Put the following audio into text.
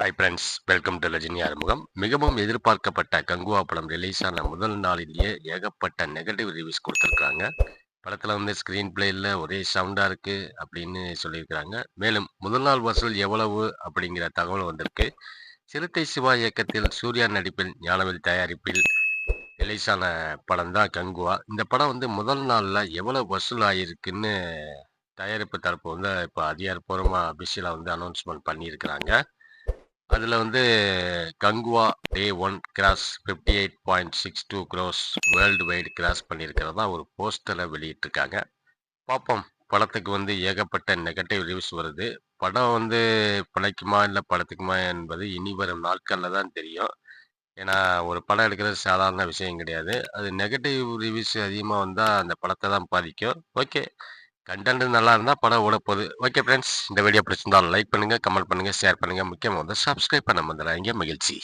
Hi friends welcome to Rajini அறிமுகம் மிகவும் எதிர்பார்க்கப்பட்ட கங்குவா படம் ரிலீஸ் ஆன முதல் நாளிலேயே ஏகப்பட்ட நெகட்டிவ் ரிவ்யூஸ் கொடுத்துருக்காங்க படத்தில் வந்து ஸ்க்ரீன் பிளேயில் ஒரே சவுண்டாக இருக்குது அப்படின்னு சொல்லியிருக்கிறாங்க. மேலும் முதல் நாள் வசூல் எவ்வளவு அப்படிங்கிற தகவல் வந்திருக்கு. சிறுத்தை சிவா இயக்கத்தில் சூர்யா நடிப்பில் ஞானவில் தயாரிப்பில் ரிலீஸ் ஆன படம் தான் கங்குவா. இந்த படம் வந்து முதல் நாளில் எவ்வளோ வசூல் ஆகியிருக்குன்னு தயாரிப்பு தரப்பு வந்து இப்போ அதிகாரப்பூர்வமாக அபிஷியலாக வந்து அனௌன்ஸ்மெண்ட் பண்ணியிருக்கிறாங்க. அதில் வந்து Kanguva day one gross fifty eight point six two crores worldwide gross பண்ணியிருக்கிறதா ஒரு போஸ்டரை வெளியிட்டிருக்காங்க. பார்ப்போம் படத்துக்கு வந்து ஏகப்பட்ட நெகட்டிவ் ரிவ்யூஸ் வருது. படம் வந்து பிழைக்குமா இல்லை படத்துக்குமா என்பது இனி வரும் நாட்களில் தான் தெரியும். ஏன்னா ஒரு படம் எடுக்கிறது சாதாரண விஷயம் கிடையாது. அது நெகட்டிவ் ரிவ்யூஸ் அதிகமாக வந்தால் அந்த படத்தை தான் பாதிக்கும். ஓகே கண்டென்ட் நல்லா இருந்தால் படம் ஓட போகுது. ஓகே ஃப்ரெண்ட்ஸ் இந்த வீடியோ பிடிச்சிருந்தாலும் லைக் பண்ணுங்கள் கமெண்ட் பண்ணுங்கள் ஷேர் பண்ணுங்கள் முக்கியமாக வந்து சப்ஸ்கிரைப் பண்ண வந்துடுறாங்க மகிழ்ச்சி.